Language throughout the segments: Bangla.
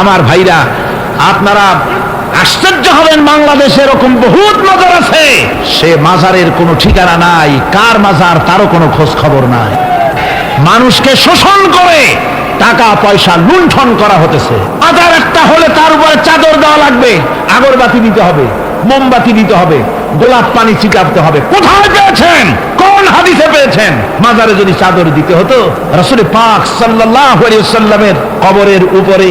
আমার ভাইরা, আপনারা আশ্চর্য হবেন, বাংলাদেশে এরকম বহুত মাজার আছে। সে মাজারের কোনো ঠিকানা নাই, কার মাজার তারও কোনো খোঁজ খবর নাই। মানুষকে শোষণ করে টাকা, পয়সা লুণ্ঠন করা হতেছে। মাজার একটা হলে তার উপরে চাদর দেওয়া লাগবে, আগরবাতি দিতে হবে, মোমবাতি দিতে হবে, গোলাপ পানি চিকাতে হবে। কোথায় পেয়েছেন? কোন হাদিসে পেয়েছেন? মাজারে যদি চাদর দিতে হতো রসুল পাক সাল্লাহ সাল্লামের কবরের উপরে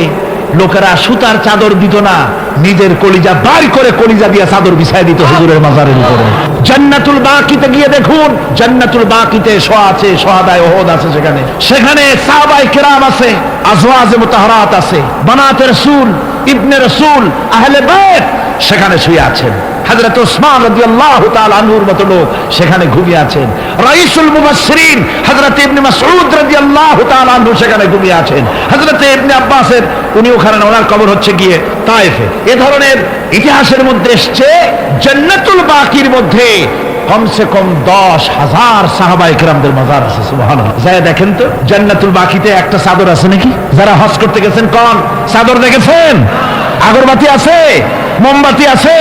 লোকেরা সুতার চাদর দিত না, নিজের কলিজা বার করে কলিজা দিয়ে চাদর বিছাই দিত হুজুরের মাজারের উপরে। জান্নাতুল বাকিতে গিয়ে দেখুন, জান্নাতুল বাকিতে শোয়া আছে সোহাদায় ওহদ আছে সেখানে। সেখানে সাহাবাই কেরাম আছে, আজওয়াজে মুতাহারাত আছে, বানাতের রসুল, ইবনে রসুল, আহলে বাইত সেখানে শুয়ে আছেন। হযরত ওসমান রাদিয়াল্লাহু তাআলা আনহুর মতো লোক সেখানে ঘুমিয়ে আছেন। রাইসুল মুবাশশিরিন হযরত ইবনে মাসউদ রাদিয়াল্লাহু তাআলা আনহু সেখানে ঘুমিয়ে আছেন। হযরত ইবনে আব্বাসের উনি ওখানে, ওনার কবর হচ্ছে গিয়ে তায়েফে। এ ধরনের ইতিহাসের মধ্যে এসছে জান্নাতুল বাকির মধ্যে কমসে কম দশ হাজার সাহাবা ইকরামদের মাজার আছে সুবহান যায় দেখেন তো, জান্নাতুল বাকিতে একটা চাদর আছে নাকি? যারা হজ করতে গেছেন কন? চাদর দেখেছেন? আগরবাতি আছে? মোমবাতি আছে,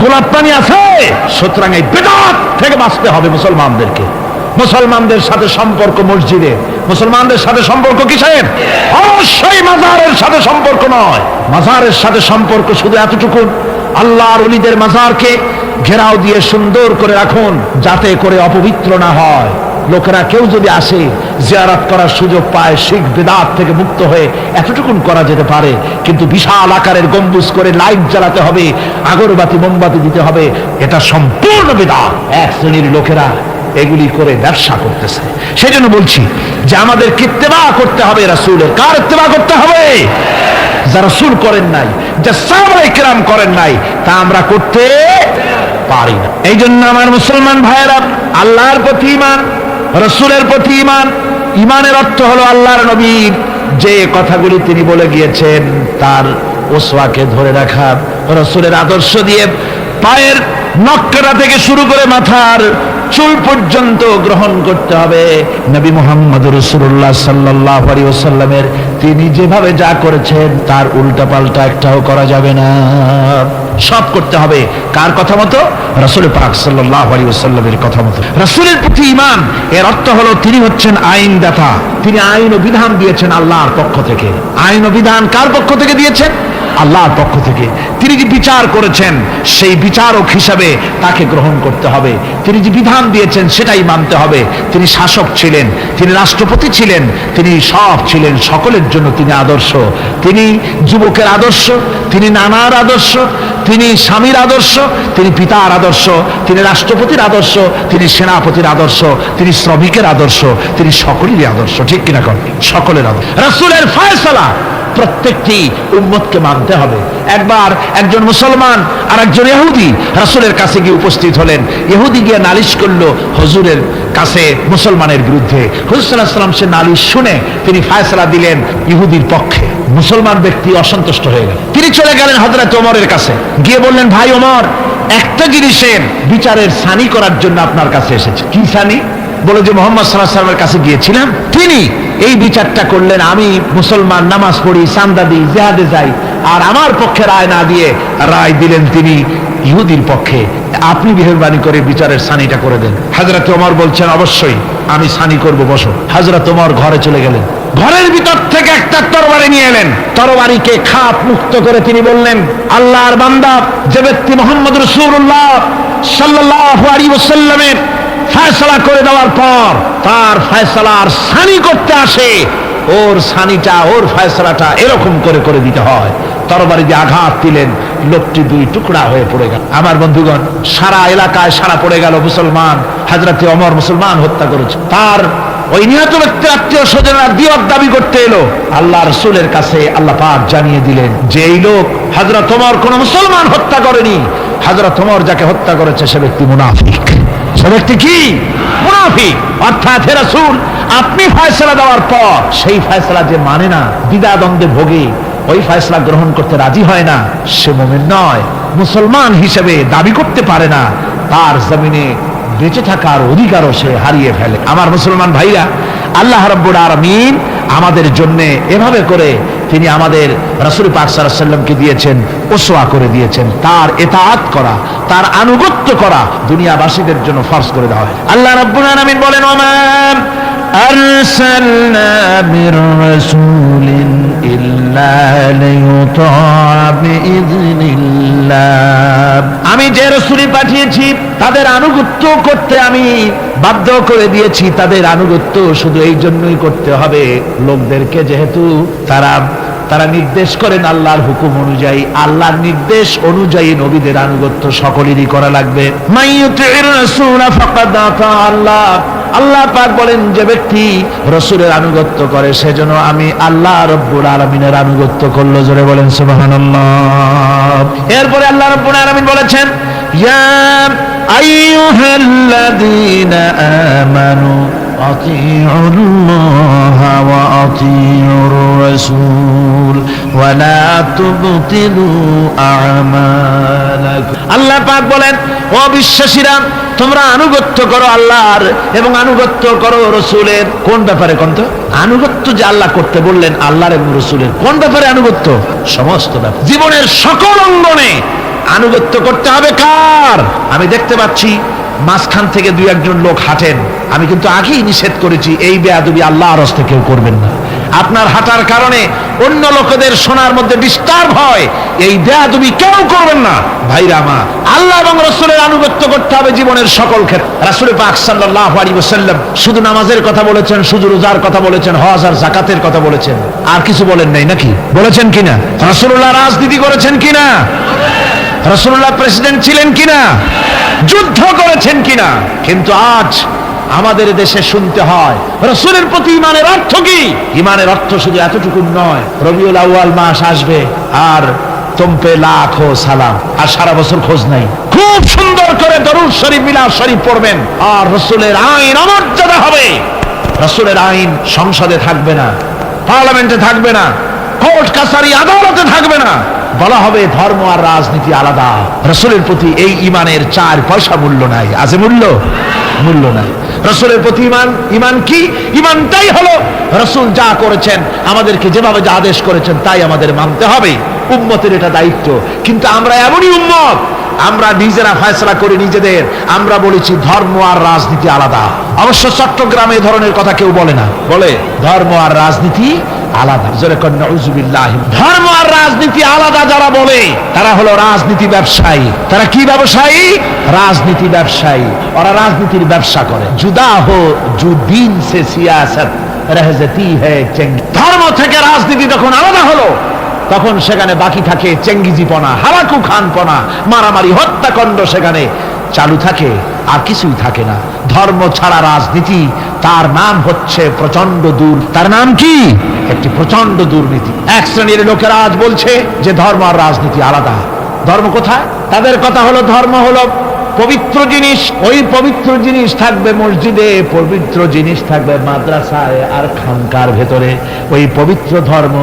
গোলাপ পানি আছে, সুতরাং এই বেদাত থেকে বাঁচতে হবে মুসলমানদেরকে। মুসলমানদের সাথে সম্পর্ক মসজিদে। মুসলমানদের সাথে সম্পর্ক কিসের? অবশ্যই মাজারের সাথে সম্পর্ক নয়। মাজারের সাথে সম্পর্ক শুধু এতটুকু আল্লাহর অলিদের মাজারকে ঘেরাও দিয়ে সুন্দর করে রাখুন, যাতে করে অপবিত্র না হয়। লোকেরা কেউ যদি আসে, জিয়ারাত করার সুযোগ পায়, শিখ, বেদাত থেকে মুক্ত হয়ে এতটুকুন করা যেতে পারে। কিন্তু বিশাল আকারের গম্বুজ করে লাইট জ্বালাতে হবে, আগরবাতি, মোমবাতি দিতে হবে, এটা সম্পূর্ণ বেদাত। এক শ্রেণির লোকেরা এগুলি করে ব্যবসা করতেছে। সেই জন্য বলছি যে আমাদের কিত্তেবা করতে হবে রাসূলের। কার ইত্তেবা করতে হবে? যা রাসূল করেন নাই, যা সাহাবায়ে কেরাম করেন নাই, তা আমরা করতে পারি না। এই জন্য আমার মুসলমান ভাইয়েরা, আল্লাহর প্রতি ইমান রসুলের প্রতি ইমান ইমানের অর্থ হলো আল্লাহর নবীর যে কথাগুলি তিনি বলে গিয়েছেন, তার ওসওয়াকে ধরে রাখা, রসুলের আদর্শ দিয়ে পায়ের নক্করা থেকে শুরু করে মাথার চুল পর্যন্ত গ্রহণ করতে হবে। নবী মোহাম্মদ রসুল্লাহ সাল্লাহ আলী ওসাল্লামের তিনি যেভাবে যা করেছেন, তার উল্টা পাল্টা একটাও করা যাবে না। সব করতে হবে। কার কথা মতো? রসুল পাক সাল্লাহ কথা মতো। রসুলের প্রতি ইমান এর অর্থ হলো তিনি হচ্ছেন আইন আইনদাতা। তিনি আইন ও বিধান দিয়েছেন আল্লাহর পক্ষ থেকে। আইন ও বিধান কার পক্ষ থেকে দিয়েছেন? আল্লাহর পক্ষ থেকে। তিনি যে বিচার করেছেন, সেই বিচারক হিসাবে তাকে গ্রহণ করতে হবে। তিনি যে বিধান দিয়েছেন, সেটাই মানতে হবে। তিনি শাসক ছিলেন, তিনি রাষ্ট্রপতি ছিলেন, তিনি সব ছিলেন, সকলের জন্য তিনি আদর্শ। তিনি যুবকের আদর্শ, তিনি নানার আদর্শ, তিনি স্বামীর আদর্শ, তিনি পিতার আদর্শ, তিনি রাষ্ট্রপতির আদর্শ, তিনি সেনাপতির আদর্শ, তিনি শ্রমিকের আদর্শ, তিনি সকলেরই আদর্শ। ঠিক কিনা কর সকলের আদর্শ। রাসূলের ফয়সালা! প্রত্যেকটি উম্মতকে মানতে হবে। একবার একজন মুসলমান আর একজন ইহুদি রাসূলের কাছে গিয়ে উপস্থিত হলেন। ইহুদি গিয়ে নালিশ করল হজুরের কাছে মুসলমানের বিরুদ্ধে। হুজুর সাল্লাল্লাহু আলাইহি সাল্লাম সে নালিশ শুনে তিনি ফায়সালা দিলেন ইহুদির পক্ষে। মুসলমান ব্যক্তি অসন্তুষ্ট হয়ে গেল। তিনি চলে গেলেন হযরত ওমরের কাছে। গিয়ে বললেন, ভাই ওমর, একটা জিনিসের বিচারের সানি করার জন্য আপনার কাছে এসেছে। কি সানি? বলে যে, মোহাম্মদ সাল্লাহ সাল্লামের কাছে গিয়েছিলাম। তিনি এই বিচারটা করলেন আমি, মুসলমান, নামাজ পড়ি, চান্দা দিই, জেহাদে যাই, আর আমার পক্ষে রায় না দিয়ে রায় দিলেন তিনি ইহুদির পক্ষে। আপনি মেহরবানি করে বিচারের সানিটা করে দেন। হাজরত ওমর বলছেন, অবশ্যই, আমি সানি করব, বসো। হাজরা তোমার ঘরে চলে গেলেন। ঘরের ভিতর থেকে একটা তরবারি নিয়ে এলেন। তরবারিকে খাপ মুক্ত করে তিনি বললেন, আল্লাহর বান্দা, যে ব্যক্তি মোহাম্মদ রসুল্লাহ সাল্লাহ আলী ওসাল্লামের ফয়সলা করে দেওয়ার পর তার ফয়সলার সানি করতে আসে। ওর সানিটা, ওর ফয়সলাটা এরকম করে করে দিতে হয়। তরবারি দিয়ে আঘাত দিলেন, লোকটি দুই টুকরা হয়ে পড়ে গেল। আমার বন্ধুগণ, সারা এলাকায় সারা পড়ে গেল মুসলমান হাজরাতে অমর মুসলমান হত্যা করেছে। তার ওই নিহত ব্যক্তির আত্মীয় স্বজনরা দিয়ত দাবি করতে এলো। আল্লাহ রসুলের কাছে আল্লাহ পাক জানিয়ে দিলেন যে এই লোক হাজরা তোমার কোন মুসলমান হত্যা করেনি হাজরা তোমার যাকে হত্যা করেছে সে ব্যক্তি মুনাফিক। সে ব্যক্তি কি? মুনাফিক অর্থাৎ হে রাসূল, আপনি ফয়সলা দেওয়ার পর সেই ফয়সলা যে মানে না, দ্বিধাদ্বন্দ্বে ভোগে, ওই ফয়সলা গ্রহণ করতে রাজি হয় না, সে মোমেন নয়। মুসলমান হিসেবে দাবি করতে পারে না, তার জমিনে বেঁচে থাকার অধিকারও সে হারিয়ে ফেলে। আমার মুসলমান ভাইরা, আল্লাহ রব্বুল আলমিন আমাদের জন্যে এভাবে করে তিনি আমাদের রাসুল পাকসাল্লামকে দিয়েছেন ওসোয়া করে দিয়েছেন। তার এতায়াত করা, তার আনুগত্য করা দুনিয়াবাসীদের জন্য ফর্স করে দেওয়া হয়। আল্লাহ রব্বুল আলমিন বলেন ওমান আরসালনা আমি যে রসুলি পাঠিয়েছি, তাদের আনুগত্য করতে আমি বাধ্য করে দিয়েছি, তাদের আনুগত্য শুধু এই জন্যই করতে হবে। লোকদেরকে যেহেতু তারা তারা নির্দেশ করেন আল্লাহর হুকুম অনুযায়ী। আল্লাহর নির্দেশ অনুযায়ী নবীদের আনুগত্য সকলেরই করা লাগবে। আল্লাহ। আল্লাহ পাক বলেন, যে ব্যক্তি রসুলের আনুগত্য করে সেজন্য আমি আল্লাহ রব্বুল আলমিনের আনুগত্য করল। জোরে বলেন, সুবহানাল্লাহ। এরপরে আল্লাহ রব্বুল আলমিন বলেছেন, ইয়া আইয়ুহাল্লাযীনা আমানু أطيعوا الله وأطيعوا الرسول ولا تبطلوا أعمالكم আল্লাহ পাক বলেন ও বিশ্বাসীরা তোমরা আনুগত্য করো আল্লাহর এবং আনুগত্য করো রসুলের কোন ব্যাপারে কোন তো আনুগত্য যে আল্লাহ করতে বললেন আল্লাহর এবং রসুলের কোন ব্যাপারে আনুগত্য সমস্ত ব্যাপার জীবনের সকল অঙ্গনে আনুগত্য করতে হবে কার আমি দেখতে পাচ্ছি মাঝখান থেকে দুই একজন লোক হাঁটেন। আমি কিন্তু আগেই নিষেধ করেছি, এই বেয়াদবি আল্লাহ রস্তে কেউ করবেন না। আপনার হাঁটার কারণে অন্য লোকেদের শোনার মধ্যে ডিস্টার্ব হয়, এই বেয়াদবি কেউ করবেন না। ভাইরা আমার, আল্লাহ এবং রসুলের আনুগত্য করতে হবে জীবনের সকল ক্ষেত্রে। রাসুলের পাক সাল্লাহ আলী ওসাল্লাম শুধু নামাজের কথা বলেছেন, শুধু রোজার কথা বলেছেন, হজ আর জাকাতের কথা বলেছেন। আর কিছু বলেন নাই নাকি? বলেছেন কিনা? রাসুল্লাহ রাজনীতি করেছেন কিনা? রসুল্লাহ প্রেসিডেন্ট ছিলেন কিনা? যুদ্ধ করেছেন কিনা? কিন্তু আজ আমাদের দেশে শুনতে হয়, রসুলের প্রতি ইমানের অর্থ কি? ইমানের অর্থ শুধু এতটুকু নয়, রবিউল আউয়াল মাস আসবে, আর তোমপে লাখ সালাম, আর সারা বছর খোঁজ নাই। খুব সুন্দর করে দরুদ শরীফ, মিলাদ শরীফ পড়বেন, আর রসুলের আইন অমর্যাদা হবে। রসুলের আইন সংসদে থাকবে না, পার্লামেন্টে থাকবে না, কোর্ট, কাছারি আদালতে থাকবে না। বলা হবে ধর্ম আর রাজনীতি আলাদা। রসুলের প্রতি এই ইমানের চার পয়সা মূল্য নাই। আছে মূল্য? মূল্য নাই। রসুলের প্রতি ইমান ইমান কি? ইমানটাই হলো রসুল যা করেছেন আমাদেরকে যেভাবে যা আদেশ করেছেন তাই আমাদের মানতে হবে। উম্মতের এটা দায়িত্ব। কিন্তু আমরা এমনই উম্মত আমরা নিজেরা ফয়সলা করি নিজেদের। আমরা বলেছি ধর্ম আর রাজনীতি আলাদা। অবশ্য চট্টগ্রামে এই ধরনের কথা কেউ বলে না। বলে? ধর্ম আর রাজনীতি আলাদা। ধর্ম আর রাজনীতি আলাদা যারা বলে, তারা হলো রাজনীতি ব্যবসায়ী। তারা কি ব্যবসায়ী? রাজনীতি ব্যবসায়ী। ওরা রাজনীতির ব্যবসা করে। জুদা হো জু দিন সে সিয়াসত, রহজতি চেঙ্গি। ধর্ম থেকে রাজনীতি যখন আলাদা হলো, তখন সেখানে বাকি থাকে চেঙ্গিজিপনা হারাকু খানপনা, মারামারি, হত্যাকাণ্ড সেখানে চালু থাকে। আর কিছুই থাকে না। ধর্ম ছাড়া রাজনীতি, তার নাম হচ্ছে প্রচণ্ড দূর। তার নাম কি? একটি প্রচণ্ড দুর্নীতি। এক শ্রেণির লোকেরা আজ বলছে যে ধর্ম আর রাজনীতি আলাদা। ধর্ম কোথায়? তাদের কথা হলো ধর্ম হলো পবিত্র জিনিস, ওই পবিত্র জিনিস থাকবে মসজিদে, পবিত্র জিনিস থাকবে মাদ্রাসায় আর খানকার ভেতরে। ওই পবিত্র ধর্ম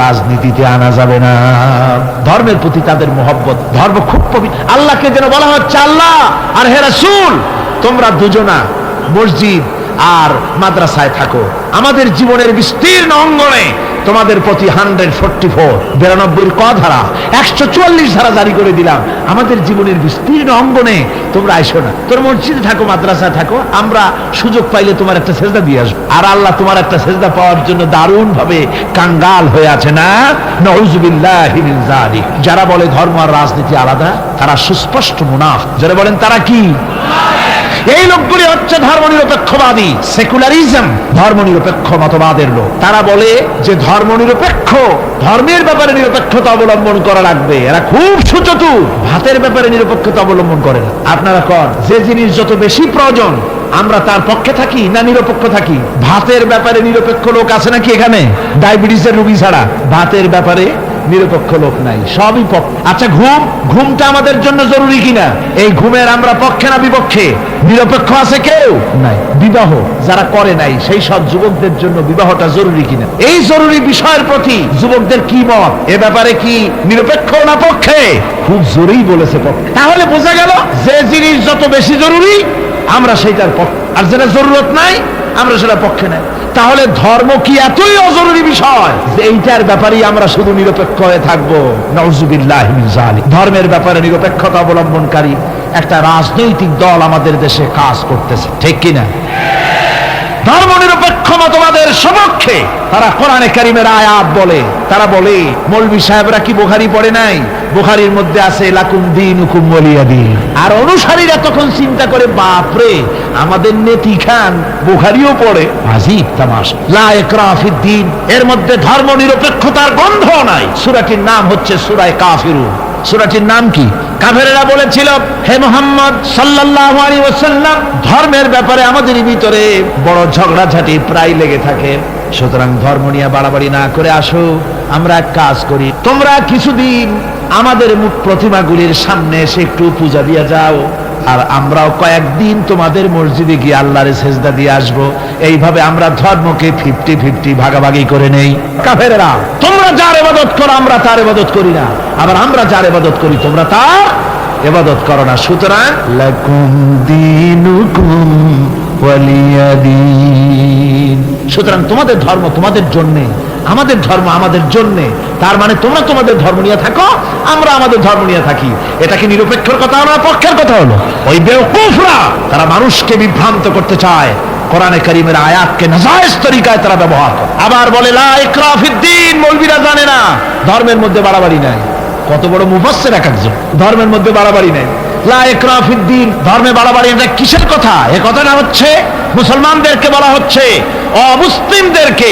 রাজনীতিতে আনা যাবে না। ধর্মের প্রতি তাদের মোহব্বত, ধর্ম খুব পবিত্র আল্লাহকে যেন বলা হচ্ছে আল্লাহ আর হে রাসূল, তোমরা দুজনা মসজিদ আর মাদ্রাসায় থাকো। আমাদের জীবনের বিস্তীর্ণ অঙ্গনে তোমাদের প্রতি হান্ড্রেড ফোরটি ফোর বিরানব্বই ক ধারা, একশো চুয়াল্লিশ ধারা জারি করে দিলাম। আমাদের জীবনের বিস্তীর্ণ অঙ্গনে তোমরা আইসো না। তোর মসজিদে থাকো, মাদ্রাসায় থাকো, আমরা সুযোগ পাইলে তোমার একটা সেজদা দিয়ে আসব। আর আল্লাহ তোমার একটা সেজদা পাওয়ার জন্য দারুণ ভাবে কাঙ্গাল হয়ে আছে না? যারা বলে ধর্ম আর রাজনীতি আলাদা, তারা সুস্পষ্ট মুনাফ যারা বলেন, তারা কি? এই লোকগুলি হচ্ছে ধর্ম নিরপেক্ষবাদী সেকুলারিজম ধর্ম নিরপেক্ষ মতবাদের লোক। তারা বলে যে ধর্ম নিরপেক্ষ ধর্মের ব্যাপারে নিরপেক্ষতা অবলম্বন করা লাগবে। এরা খুব সুচতুর, ভাতের ব্যাপারে নিরপেক্ষতা অবলম্বন করে না। আপনারা কর যে জিনিস যত বেশি প্রয়োজন, আমরা তার পক্ষে থাকি না নিরপেক্ষ থাকি? ভাতের ব্যাপারে নিরপেক্ষ লোক আছে নাকি এখানে? ডায়াবেটিসের রুগী ছাড়া। ভাতের ব্যাপারে নিরপেক্ষ লোক নাই, সবই আচ্ছা ঘুম? ঘুমটা আমাদের জন্য জরুরি কিনা? এই ঘুমের আমরা পক্ষে না বিপক্ষে? নিরপেক্ষ আছে কেউ? নাই। বিবাহ যারা করে নাই, সেই সব যুবকদের জন্য বিবাহটা জরুরি কিনা? এই জরুরি বিষয়ের প্রতি যুবকদের কি মত? এ ব্যাপারে কি নিরপেক্ষ না পক্ষে? খুব জোরেই বলেছে পক্ষে। তাহলে বোঝা গেল, যে জিনিস যত বেশি জরুরি, আমরা সেইটার পক্ষে আর যেটা জরুরত নাই, আমরা সেটা পক্ষে নেই। তাহলে ধর্ম কি এতই অজরুরি বিষয় যে এইটার ব্যাপারেই আমরা শুধু নিরপেক্ষ হয়ে থাকব? নজুবিল্লাহ ধর্মের ব্যাপারে নিরপেক্ষতা অবলম্বনকারী একটা রাজনৈতিক দল আমাদের দেশে কাজ করতেছে। ঠিক কিনা? ধর্ম নিরপেক্ষ মতবাদের সপক্ষে তারা কোরআনে কারিমের আয়াত বলে। তারা বলে মৌলবী সাহেবরা কি বুখারি পড়ে নাই? বুখারির মধ্যে আছে, লাকুম দিন হুকুম বলিয়া দিন। আর অনুসারীরা তখন চিন্তা করে বাপরে আমাদের নেতি খান বুখারিও পড়ে। আজিব তামাশ। লা এর মধ্যে ধর্ম নিরপেক্ষতার গন্ধ নাই। সূরাটির নাম হচ্ছে সুরায় কাফিরুন। সূরাটির নাম কি? কাফেরেরা বলেছিল, হে মোহাম্মদ সাল্লাহ আলী ওসাল্লাম ধর্মের ব্যাপারে আমাদের ভিতরে বড় ঝগড়াঝাটি প্রায় লেগে থাকে। সুতরাং ধর্ম নিয়ে বাড়াবাড়ি না করে আসো, আমরা এক কাজ করি। তোমরা কিছুদিন আমাদের মুখ প্রতিমাগুলির সামনে এসে একটু পূজা দিয়ে যাও। আর আমরাও কয়েকদিন তোমাদের মসজিদে গিয়ে আল্লাহরে সেজদা দিয়ে আসব। এইভাবে আমরা ধর্মকে ফিফটি ফিফটি ভাগাভাগি করে নেই। কাফেরা তোমরা যার এবাদত করো, আমরা তার এবাদত করি না। আবার আমরা যার এবাদত করি, তোমরা তার এবাদত করো না। সুতরাং সুতরাং তোমাদের ধর্ম তোমাদের জন্যে, আমাদের ধর্ম আমাদের জন্যে। তার মানে তোমরা তোমাদের ধর্ম নিয়ে থাকো, আমরা আমাদের ধর্ম নিয়ে থাকি। এটা কি নিরপেক্ষর কথা না পক্ষের কথা হলো? ওই বেওকুফরা, তারা মানুষকে বিভ্রান্ত করতে চায়। কোরআনে করিমের আয়াতকে নাজায়েজ তরিকায় তারা ব্যবহার করে। আবার বলে, লা ইকরাফিদ্দিন মৌলবীরা জানে না। ধর্মের মধ্যে বাড়াবাড়ি নাই। কত বড় মুফাসসির এক একজন। ধর্মের মধ্যে বাড়াবাড়ি নাই। লা ইকরাফিদ্দিন ধর্মে বাড়াবাড়ি এটা কিসের কথা? এ কথাটা হচ্ছে মুসলমানদেরকে বলা হচ্ছে, অমুসলিমদেরকে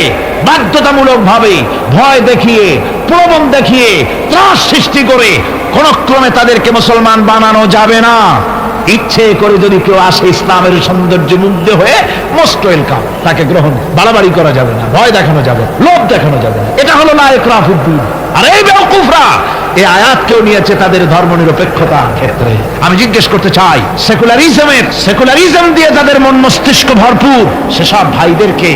বাধ্যতামূলক ভাবে ভয় দেখিয়ে, প্রবণ দেখিয়ে ত্রাস সৃষ্টি করে তাদেরকে মুসলমান বানানো যাবে না। ইচ্ছে করে যদি কেউ আসে ইসলামের সৌন্দর্য মুগ্ধ হয়ে, মোস্ট ওয়েলকাম। তাকে গ্রহণ, বাড়াবাড়ি করা যাবে না, ভয় দেখানো যাবে লোভ দেখানো যাবে না। এটা হলো নায়ক রাফুদ্দিন আর এই বেওকুফরা এই আয়াত কেউ নিয়েছে তাদের ধর্ম নিরপেক্ষতা ক্ষেত্রে। আমি জিজ্ঞেস করতে চাই, সেকুলারিজমের, সেকুলারিজম দিয়ে তাদের মন মস্তিষ্ক ভরপুর, সেসব ভাইদেরকে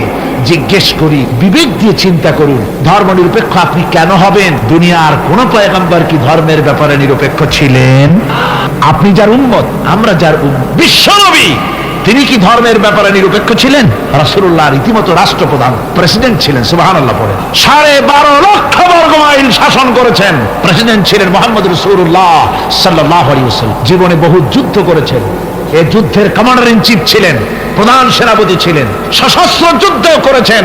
জিজ্ঞেস করি, বিবেক দিয়ে চিন্তা করুন ধর্ম নিরপেক্ষ আপনি কেন হবেন? দুনিয়ার কোন পয়গম্বর কি ধর্মের ব্যাপারে নিরপেক্ষ ছিলেন? আপনি যার উন্মত আমরা যার। বিশ্বনবী তিনি কি ধর্মের ব্যাপারে নিরপেক্ষ ছিলেন? রাসুল্লাহ রীতিমতো রাষ্ট্রপ্রধান, প্রেসিডেন্ট ছিলেন, সুবহানাল্লাহ পরে সাড়ে বারো লক্ষ বর্গ মাইল শাসন করেছেন। প্রেসিডেন্ট ছিলেন মোহাম্মদ রসুল্লাহ সাল্লাহ জীবনে বহু যুদ্ধ করেছেন। এ যুদ্ধের কমান্ডার ইন চিফ ছিলেন, প্রধান সেনাপতি ছিলেন, সশস্ত্র যুদ্ধ করেছেন।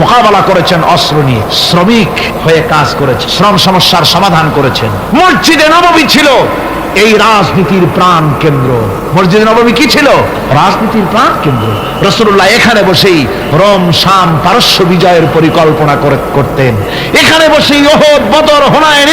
মোকাবেলা করেছেন অস্ত্র নিয়ে। শ্রমিক হয়ে কাজ করেছে শ্রম সমস্যার সমাধান করেছেন। মসজিদে নবমী ছিল, এই রাজনীতির প্রাণ কেন্দ্র। মসজিদ নবমী কি ছিল? রাজনীতির প্রাণ কেন্দ্র। রসুল্লাহ এখানে বসেই রম, শাম, পারস্য বিজয়ের পরিকল্পনা করতেন। এখানে বসেই ওহ, বদর হোনায়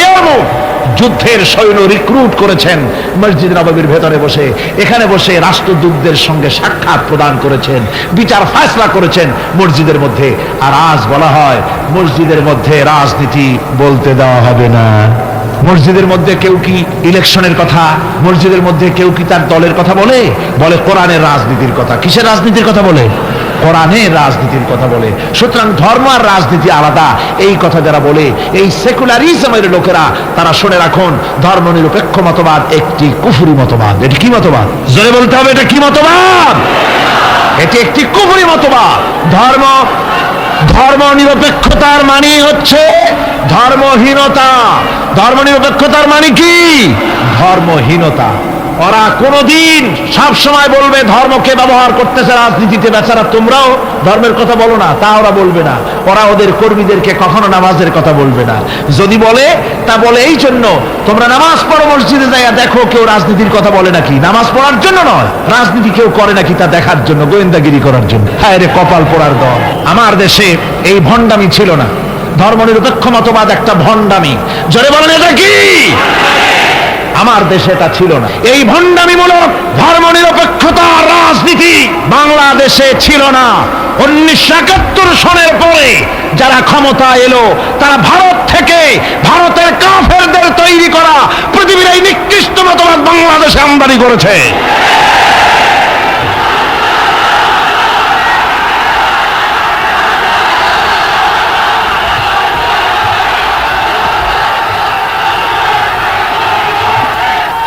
যুদ্ধের সৈন্য রিক্রুট করেছেন মসজিদ নববীর ভেতরে বসে। এখানে বসে রাষ্ট্রদূতদের সঙ্গে সাক্ষাৎ প্রদান করেছেন, বিচার ফায়সলা করেছেন মসজিদের মধ্যে। আর আজ বলা হয়, মসজিদের মধ্যে রাজনীতি বলতে দেওয়া হবে না। মসজিদের মধ্যে কেউ কি ইলেকশনের কথা, মসজিদের মধ্যে কেউ কি তার দলের কথা বলে? বলে কোরআনের রাজনীতির কথা। কিসের রাজনীতির কথা বলে? কোরআনের রাজনীতির কথা বলে। সুতরাং ধর্ম আর রাজনীতি আলাদা। এই কথা যারা বলে, এই সেকুলারিজমের লোকেরা, তারা শুনে রাখুন, ধর্ম নিরপেক্ষ মতবাদ একটি কুফুরি মতবাদ। এটি কি মতবাদ? জোরে বলতে হবে, এটা কি মতবাদ? এটি একটি কুফুরি মতবাদ। ধর্ম ধর্ম নিরপেক্ষতার মানে হচ্ছে ধর্মহীনতা। ধর্ম নিরপেক্ষতার মানে কি? ধর্মহীনতা। ওরা কোনোদিন সব সময় বলবে ধর্মকে ব্যবহার করতেছে রাজনীতিতে বেচারা, তোমরাও ধর্মের কথা বলো না, তা ওরা বলবে না। ওরা ওদের কর্মীদেরকে কখনো নামাজের কথা বলবে না। যদি বলে, তা বলে এই জন্য, তোমরা নামাজ পড়ো মসজিদে যাইয়া দেখো কেউ রাজনীতির কথা বলে নাকি। নামাজ পড়ার জন্য নয়, রাজনীতি কেউ করে নাকি তা দেখার জন্য, গোয়েন্দাগিরি করার জন্য। হ্যাঁ রে কপাল পোড়ার দল। আমার দেশে এই ভণ্ডামি ছিল না। ধর্ম নিরপেক্ষ মতবাদ একটা ভণ্ডামি। জোরে বলেন, এটা কি? আমার দেশে এটা ছিল না। এই ভণ্ডামিমূলক ধর্ম নিরপেক্ষতা রাজনীতি বাংলাদেশে ছিল না। উনিশশো একাত্তর সনের পরে যারা ক্ষমতা এলো, তারা ভারত থেকে ভারতের কাফেরদের তৈরি করা পৃথিবীর এই নিকৃষ্ট মতবাদ বাংলাদেশে আমদানি করেছে।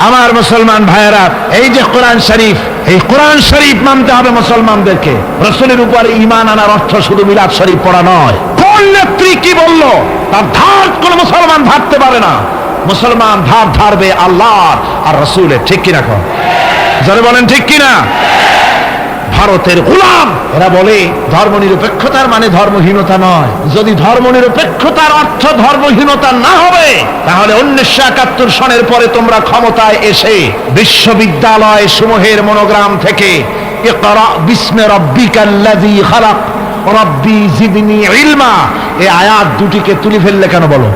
আমার মুসলমান ভাইয়েরা, এই যে কোরআন শরীফ, এই কোরআন শরীফ মানতে হবে মুসলমানদেরকে। রসুলের উপর ইমান আনার অর্থ শুধু মিলাদ শরীফ পড়া নয়। কোন নেত্রী কি বলল? তার ধার কোন মুসলমান ধারতে পারে না। মুসলমান ধার ধারবে আল্লাহ আর রসুলের, ঠিক কিনা কর যারা বলেন, ঠিক কিনা? ভারতের গোলাম। এরা বলে, ধর্মনিরপেক্ষতার মানে ধর্মহীনতা নয়। যদি ধর্ম নিরপেক্ষতার অর্থ ধর্মহীনতা না হবে, তাহলে উনিশশো একাত্তর সনের পরে তোমরা ক্ষমতায় এসে বিশ্ববিদ্যালয় সমূহের মনোগ্রাম থেকে রব্বি জিদনি ইলমা এই আয়াত দুটিকে তুলে ফেললে কেন বলো?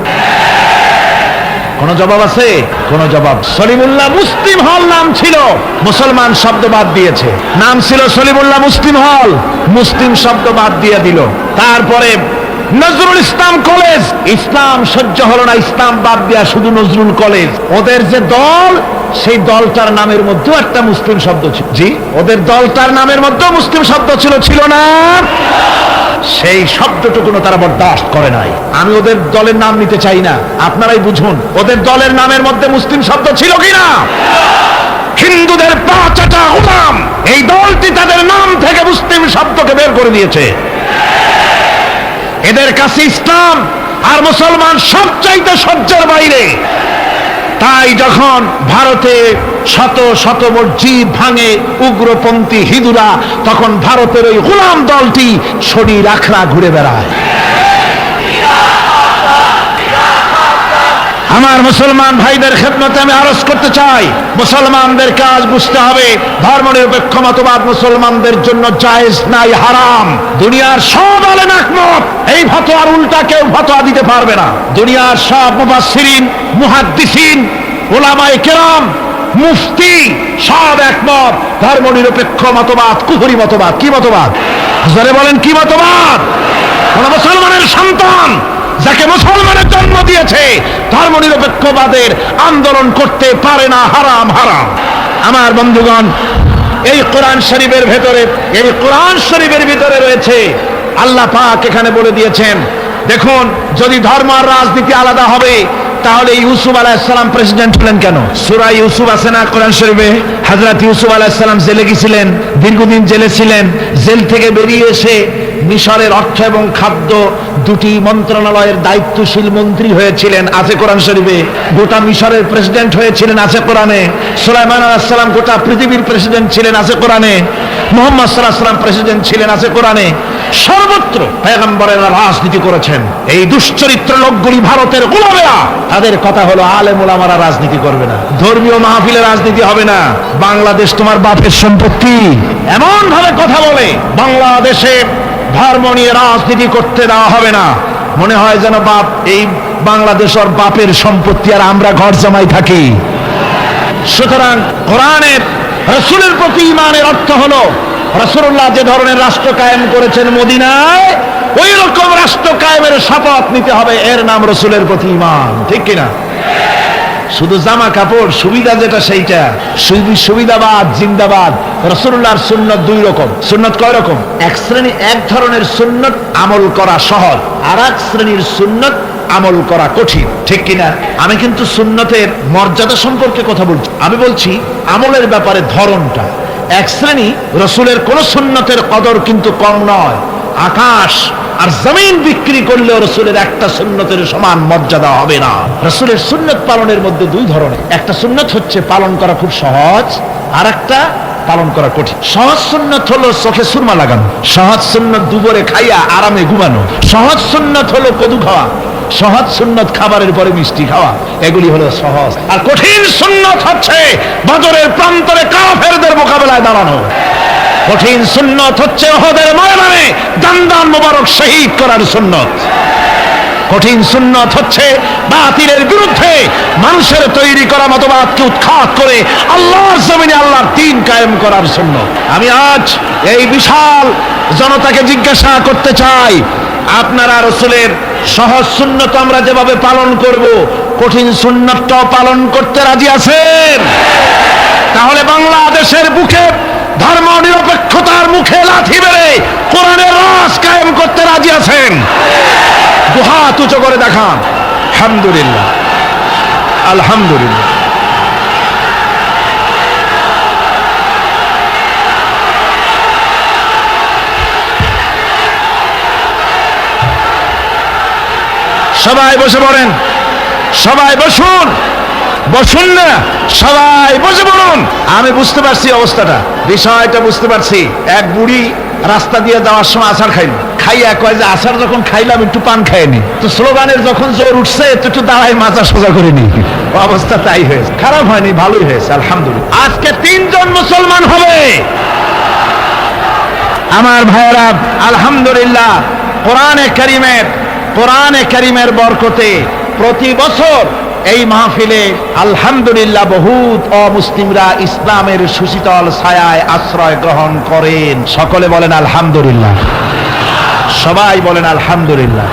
কোন জবাব আছে? কোন জবাব। সলিমুল্লাহ মুসলিম হল নাম ছিল। মুসলমান শব্দ বাদ দিয়েছে। নাম ছিল সলিমুল্লাহ মুসলিম হল। মুসলিম শব্দ বাদ দিয়ে দিল। তারপরে নজরুল ইসলাম কলেজ। ইসলাম সহ্য হলো না, ইসলাম বাদ দিয়া শুধু নজরুল কলেজ। ওদের যে দল সেই দলটার নামের মধ্যেও একটা মুসলিম শব্দ ছিল। জি। ওদের দলটার নামের মধ্যেও মুসলিম শব্দ ছিল ছিল না। সেই শব্দটুকুনো তারা বরদাস্ত করে নাই। আমি ওদের দলের নাম নিতে চাই না আপনারাই বুঝুন ওদের দলের নামের মধ্যে মুসলিম শব্দ ছিল কিনা? হিন্দুদের পাঁচাটা গোলাম এই দলটি তাদের নাম থেকে মুসলিম শব্দকে বের করে দিয়েছে। এদের কাছে ইসলাম আর মুসলমান সবচাইতে সহ্যের বাইরে। তাই যখন ভারতে শত শত মসজিদ ভাঙে উগ্রপন্থী হিন্দুরা, তখন ভারতের ওই গোলাম দলটি শরীর আখড়া ঘুরে বেড়ায়। আমার মুসলমান ভাইদের খেদমতে আমি আরজ করতে চাই। মুসলমানদের কাজ বুঝতে হবে। ধর্ম নিরপেক্ষ মতবাদ মুসলমানদের জন্য জায়েজ নাই, হারাম। দুনিয়ার সব আলেম একমত এই ফতোয়ার উল্টা কেউ ফতোয়া দিতে পারবে না। দুনিয়ার সব মুফাসসিরিন, মুহাদ্দিসিন ওলামায়ে কেরাম, মুফতি সব একমত। ধর্ম নিরপেক্ষ মতবাদ কুহুরি মতবাদ। কি মতবাদ? বলেন কি মতবাদ? কোন মুসলমানের সন্তান যাকে মুসলমানের জন্ম দিয়েছে, ধর্ম নিরপেক্ষবাদের আন্দোলন করতে পারে না, হারাম হারাম। আমার বন্ধুগণ, এই কোরআন শরীফের ভেতরে, এই কোরআন শরীফের ভিতরে রয়েছে, আল্লাহ পাক এখানে বলে দিয়েছেন, দেখুন, যদি ধর্ম আর রাজনীতি আলাদা হবে, তাহলে ইউসুফ আলাহিসাল্লাম প্রেসিডেন্ট হলেন কেন? সুরা ইউসুফ আছে না কোরআন শরীফে? হাজরত ইউসুফ আলাহিসাল্লাম জেলে গেছিলেন, দীর্ঘদিন জেলে ছিলেন, জেল থেকে বেরিয়ে এসে মিশরের অর্থ এবং খাদ্য দুটি মন্ত্রণালয়ের দায়িত্বশীল মন্ত্রী হয়েছিলেন আছে কোরআন শরীফে। গোটা মিশরের প্রেসিডেন্ট হয়েছিলেন আছে কোরআনে। সুলাইমান আলাহিসাল্লাম গোটা পৃথিবীর প্রেসিডেন্ট ছিলেন আছে কোরআনে। মোহাম্মদ সাল্লাহ সাল্লাম প্রেসিডেন্ট ছিলেন আছে কোরআনে। সর্বত্র পেগম্বরেরা রাজনীতি করেছেন। এই দুশ্চরিত্র লোকগুলি ভারতের গোলামেরা। তাদের কথা হলো আলেম ওলামারা রাজনীতি করবে না। ধর্মীয় মাহফিলে রাজনীতি হবে না। বাংলাদেশ তোমার বাপের সম্পত্তি। এমন ভাবে কথা বলে, বাংলাদেশে ধর্ম নিয়ে রাজনীতি করতে দেওয়া হবে না। মনে হয় যেন বাপ, এই বাংলাদেশের বাপের সম্পত্তি আর আমরা ঘর জামাই থাকি। সুতরাং কোরআনের রসুলের প্রতি ইমানের অর্থ হলো, রসুল্লাহ যে ধরনের রাষ্ট্র কায়েম করেছেন মদিনায়, ওই রকম রাষ্ট্র কায়েমের শপথ নিতে হবে। এর নাম রসুলের প্রতি ইমান। ঠিক কিনা? শুধু জামা কাপড়, সুবিধা যেটা সেইটা। সুবিধাবাদ, জিন্দাবাদ। রসুল্লাহর সুন্নত দুই রকম। সুন্নত কয় রকম? এক শ্রেণি, এক ধরনের সুন্নত, আমল করা সহজ। আর এক শ্রেণির সুন্নত, আমল করা কঠিন। ঠিক কিনা? আমি কিন্তু সুন্নতের মর্যাদা সম্পর্কে কথা বলছি। আমি বলছি, আমলের ব্যাপারে ধরনটা। এক শ্রেণি, রসুলের কোন সুন্নতের কদর কিন্তু কম নয়। আকাশ আর জমিন বিক্রি করলেও রসুলের একটা সুন্নতের সমান মর্যাদা হবে না। রসুলের সুন্নত পালনের মধ্যে দুই ধরনের। একটা সুন্নত হচ্ছে পালন করা খুব সহজ আর একটা পালন করা কঠিন। সহজ সুন্নত হলো চোখে সুরমা লাগানো। সহজ সুন্নত দুপুরে খাইয়া আরামে ঘুমানো। সহজ সুন্নত হলো কদু খাওয়া। সহজ সুন্নত খাবারের পরে মিষ্টি খাওয়া। এগুলি হলো সহজ। আর কঠিন সুন্নত হচ্ছে বদরের প্রান্তরে কাফেরদের মোকাবেলায় দাঁড়ানো। কঠিন সুন্নত হচ্ছে ওহদের ময়দানে দান্দান মোবারক শহীদ করার সুন্নত। কঠিন সুন্নত হচ্ছে বাতিলের বিরুদ্ধে মানুষের তৈরি করা মতবাদকে উৎখাত করে আল্লাহর জমিনে আল্লাহর দিন কায়েম করার সুন্নত। আমি আজ এই বিশাল জনতাকে জিজ্ঞাসা করতে চাই, আপনারা রসুলের সহজ সুন্নত আমরা যেভাবে পালন করব, কঠিন সুন্নতটাও পালন করতে রাজি আছেন? তাহলে বাংলাদেশের বুকে ধর্ম নিরপেক্ষতার মুখে লাথি বেড়ে কোরআনের রস কায়েম করতে রাজি আছেন। দুহাত তুচো করে দেখান। আলহামদুলিল্লাহ আলহামদুলিল্লাহ। সবাই বসে পড়েন। সবাই বসুন। বসুন না, সবাই বসে পড়ুন। আমি বুঝতে পারছি অবস্থাটা। বিষয়টা বুঝতে পারছি। এক বুড়ি রাস্তা দিয়ে যাওয়ার সময় আচার খাইল। খাইয়া কয় যে আচার যখন খাইলাম, একটু পান খাইনি তো স্লোগানের যখন জোর উঠছে, তো একটু দাঁড়াই মাথা সোজা করে নি। অবস্থা তাই হয়েছে। খারাপ হয়নি, ভালোই হয়েছে, আলহামদুলিল্লাহ। আজকে তিনজন মুসলমান হবে। আমার ভাইয়েরা, আলহামদুলিল্লাহ, কোরআনে করিমের কোরআনে করিমের বরকতে প্রতি বছর এই মাহফিলে আলহামদুলিল্লাহ বহুত অমুসলিমরা ইসলামের সুশীতল ছায়ায় আশ্রয় গ্রহণ করেন। সকলে বলেন আলহামদুলিল্লাহ। সবাই বলেন আলহামদুলিল্লাহ।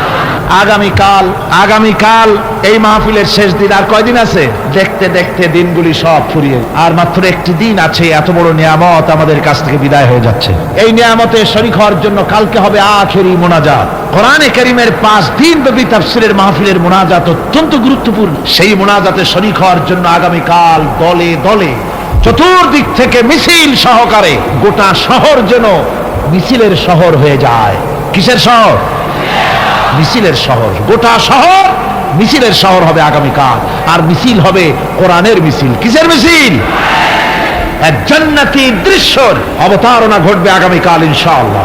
আগামীকাল আগামীকাল এই মাহফিলের শেষ দিন। আর কয়দিন আছে? দেখতে দেখতে দিনগুলি সব ফুরিয়ে আর মাত্র একটি দিন আছে, এত বড় নিয়ামত আমাদের কাছ থেকে বিদায় হয়ে যাচ্ছে। এই নিয়ামতে শরিক হওয়ার জন্য কালকে হবে আখেরি মোনাজাত। কোরআনে করিমের পাঁচ দিন ব্যাপী তাফসিরের মাহফিলের মোনাজাত অত্যন্ত গুরুত্বপূর্ণ। সেই মোনাজাতে শরিক হওয়ার জন্য আগামীকাল দলে দলে, চতুর্দিক থেকে মিছিল সহকারে গোটা শহর যেন মিছিলের শহর হয়ে যায়। কিসের শহর? মিছিলের শহর। গোটা শহর মিছিলের শহর হবে আগামীকাল। আর মিছিল হবে কোরআনের মিছিল। কিসের মিছিল? এক জান্নাতি দৃশ্যর অবতারণা ঘটবে আগামীকাল ইনশাআল্লাহ।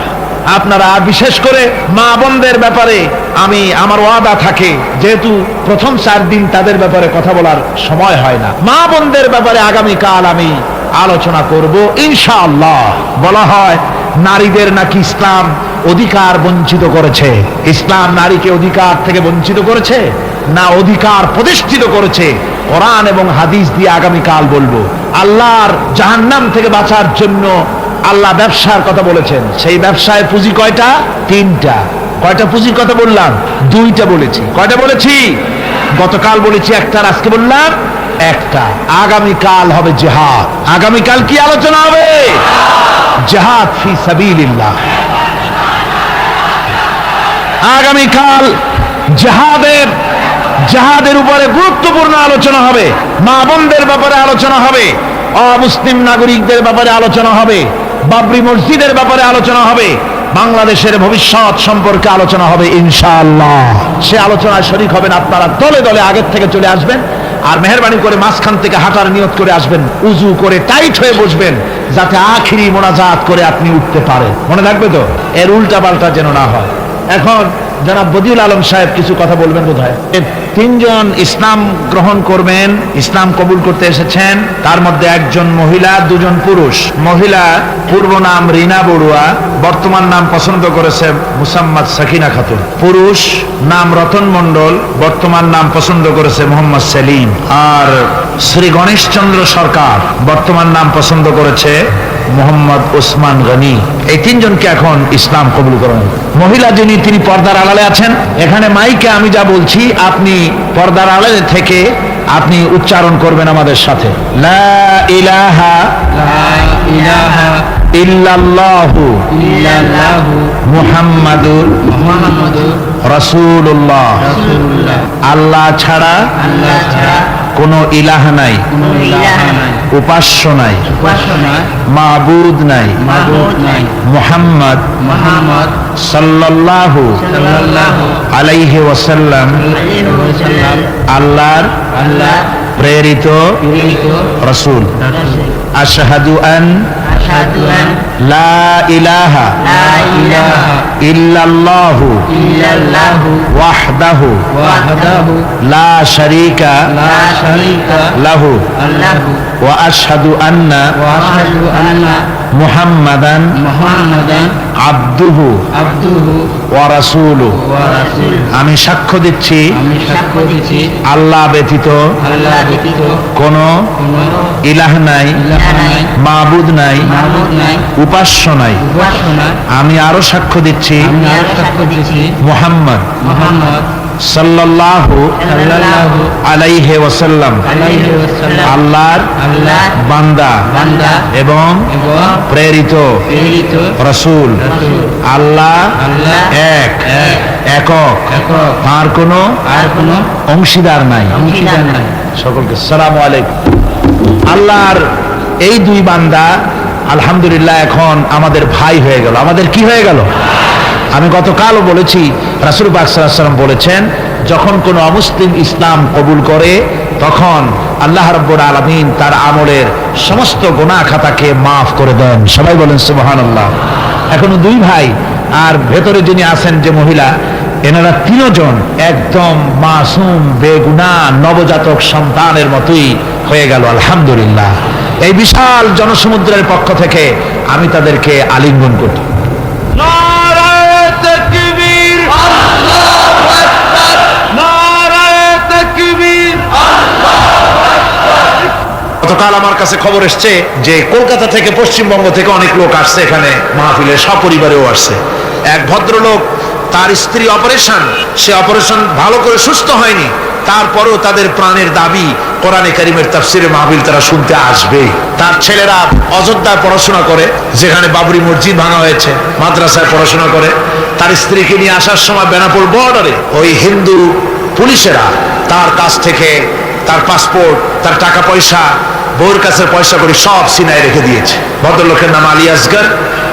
আপনারা বিশেষ করে মা বোনদের ব্যাপারে আমি, আমার ওয়াদা থাকে, যেহেতু প্রথম চার দিন তাদের ব্যাপারে কথা বলার সময় হয় না। মা বোনদের ব্যাপারে আগামীকাল আমি আলোচনা করব ইনশাআল্লাহ। বলা হয় নারীদের নাকি ইসলাম অধিকার বঞ্চিত করেছে? ইসলাম নারীকে অধিকার থেকে বঞ্চিত করেছে? না অধিকার প্রতিষ্ঠিত করেছে? কোরআন এবং হাদিস দিয়ে আগামীকাল বলব, আল্লাহর জাহান্নাম থেকে বাঁচার জন্য আল্লাহ ব্যবসার কথা বলেছেন। সেই ব্যবসায় পুঁজি কয়টা? তিনটা। কয়টা পুঁজির কথা বললাম? দুইটা বলেছি। কয়টা বলেছি? গতকাল বলেছি একটা আজকে বললাম একটা। আগামীকাল হবে জেহাদ। আগামীকাল কি আলোচনা হবে? জেহাদ ফি সাবিলিল্লাহ। আগামীকাল জেহাদের জেহাদের উপরে গুরুত্বপূর্ণ আলোচনা হবে। মা বোনদের ব্যাপারে আলোচনা হবে। অমুসলিম নাগরিকদের ব্যাপারে আলোচনা হবে। বাবরি মসজিদের ব্যাপারে আলোচনা হবে। বাংলাদেশের ভবিষ্যৎ সম্পর্কে আলোচনা হবে ইনশাআল্লাহ। সে আলোচনায় শরিক হবেন আপনারা। দলে দলে আগের থেকে চলে আসবেন। আর মেহরবানি করে মাঝখান থেকে হাঁটার নিয়ত করে আসবেন, উজু করে টাইট হয়ে বসবেন, যাতে আখিরি মোনাজাত করে আপনি উঠতে পারেন। মনে থাকবে তো? এর উল্টা পাল্টা যেন না হয়। এখন জনাব বদিউল আলম সাহেব কিছু কথা বলবেন বোধ হয় তিনজন ইসলাম গ্রহণ করবেন, ইসলাম কবুল করতে এসেছেন, তার মধ্যে একজন মহিলা, দুজন পুরুষ। মহিলা পূর্ব নাম রিনা বড়ুয়া, বর্তমান নাম পছন্দ করেছে মুসাম্মদ সাকিনা খাতুন। পুরুষ নাম রতন মন্ডল বর্তমান নাম পছন্দ করেছে মোহাম্মদ সেলিম। আর শ্রী গণেশচন্দ্র সরকার, বর্তমান নাম পছন্দ করেছে মোহাম্মদ ওসমান গনি। এই তিনজনকে এখন ইসলাম কবুল করেন মহিলা যিনি তিনি পর্দার আড়ালে আছেন। এখানে মাইকে আমি যা বলছি আপনি পর্দার আড়ালে থেকে আপনি উচ্চারণ করবেন আমাদের সাথে। লা ইলাহা লা ইলাহা ইল্লাল্লাহু ইল্লাল্লাহু মুহাম্মাদুর মুহাম্মাদুর রাসূলুল্লাহ। রাসূলুল্লাহ। আল্লাহ ছাড়া আল্লাহ ছাড়া কোনো ইলাহ নাই কোনো ইলাহ নাই উপাস্য নাই মাবুদ নাই মাবুদ নাই মুহাম্মদ মুহাম্মদ সাল্লাল্লাহু আলাইহি ওয়াসাল্লাম আল্লাহর আল্লাহ প্রেরিত রসুল। আশহাদু আন লা ইলাহা ইল্লাল্লাহু ইল্লাল্লাহু ওয়াহদাহু ওয়াহদাহু লা শারীকা লা শারীকা লাহু লাহু ওয়া আশহাদু আন্না ওয়া আশহাদু আন্না মুহাম্মাদান মুহাম্মাদান আবদুহু আবদুহু ওয়া রাসূলুহু ওয়া রাসূলুহু আমি সাক্ষ্য দিচ্ছি আমি সাক্ষ্য দিচ্ছি আল্লাহ ব্যতীত আল্লাহ ব্যতীত কোনো ইলাহ নাই ইলাহ নাই মাবুদ নাই মাবুদ নাই উপাস্য নাই। উপাসনা আমি আরও সাক্ষ্য দিচ্ছি। আমি আর সাক্ষ্য দিচ্ছি। মুহাম্মদ মুহাম্মদ সাল্লাল্লাহু আলাইহি ওয়াসাল্লাম। আল্লাহর আল্লাহ বান্দা বান্দা এবং প্রেরিত রসুল। আল্লাহ আল্লাহ এক এক। একক। তার কোনো আর কোনো অংশীদার নাই। অংশীদার নাই। সকলকে সালাম আলাইকুম। আল্লাহর এই দুই বান্দা আলহামদুলিল্লাহ এখন আমাদের ভাই হয়ে গেল। আমাদের কি হয়ে গেল? আমি গতকালও বলেছি, রাসুল বাকসাল্লাম বলেছেন, যখন কোনো অমুসলিম ইসলাম কবুল করে, তখন আল্লাহ রব্বুর আলমিন তার আমলের সমস্ত গোনা খাতাকে মাফ করে দেন। সবাই বলেন সুবহান আল্লাহ এখনও দুই ভাই, আর ভেতরে যিনি আছেন যে মহিলা এনারা তিনজন একদম মাসুম বেগুনা নবজাতক সন্তানের মতোই হয়ে গেল আলহামদুলিল্লাহ। এই বিশাল জনসমুদ্রের পক্ষ থেকে আমি তাদেরকে আলিঙ্গন করি। গতকাল আমার কাছে খবর এসছে যে কলকাতা থেকে পশ্চিমবঙ্গ থেকে অনেক লোক আসছে এখানে মাহফিলে সপরিবারেও আসছে। এক ভদ্রলোক তার স্ত্রী অপারেশন, সে অপারেশন ভালো করে সুস্থ হয়নি, তারপরেও তাদের প্রাণের দাবি কোরআনে কারিমের তাফসিরে মাহফিল তারা শুনতে আসবে। তার ছেলেরা অযোধ্যায় পড়াশোনা করে, যেখানে বাবরি মসজিদ ভাঙা হয়েছে, মাদ্রাসায় পড়াশোনা করে। তার স্ত্রীকে নিয়ে আসার সময় বেনাপুর বর্ডারে ওই হিন্দু পুলিশেরা তার কাছ থেকে তার পাসপোর্ট তার টাকা পয়সা বউর কাছে পয়সা করে সব সিনায় রেখে দিয়েছে। ভদ্রলোকের নাম আলী আসগর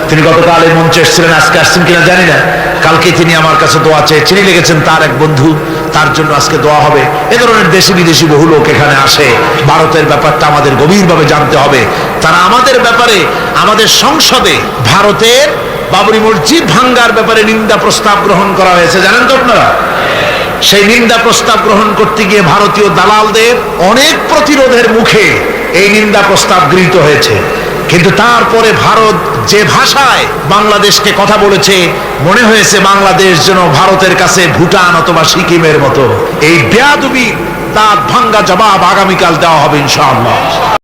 তিনি গতকাল এই মঞ্চে এসেছিলেন, আজকে আসছেন কিনা জানি না। কালকে তিনি আমার কাছে দোয়া চেয়ে চিনি লেগেছেন তার এক বন্ধু, তার জন্য আজকে দোয়া হবে। এ ধরনের দেশি বিদেশি বহু লোক এখানে আসে। ভারতের ব্যাপারটা আমাদের গভীরভাবে জানতে হবে। তারা আমাদের ব্যাপারে, আমাদের সংসদে ভারতের বাবরি মসজিদ ভাঙ্গার ব্যাপারে নিন্দা প্রস্তাব গ্রহণ করা হয়েছে। জানেন তো আপনারা? সেই নিন্দা প্রস্তাব গ্রহণ করতে গিয়ে ভারতীয় দালালদের অনেক প্রতিরোধের মুখে এই নিন্দা প্রস্তাব গৃহীত হয়েছে। কিন্তু তারপরে ভারত যে ভাষায় বাংলাদেশকে কথা বলেছে, মনে হয়েছে বাংলাদেশ যেন ভারতের কাছে ভুটান অথবা সিকিমের মতো। এই বেয়াদুবি তার ভাঙ্গা জবাব আগামীকাল দেওয়া হবে ইনশাআল্লাহ।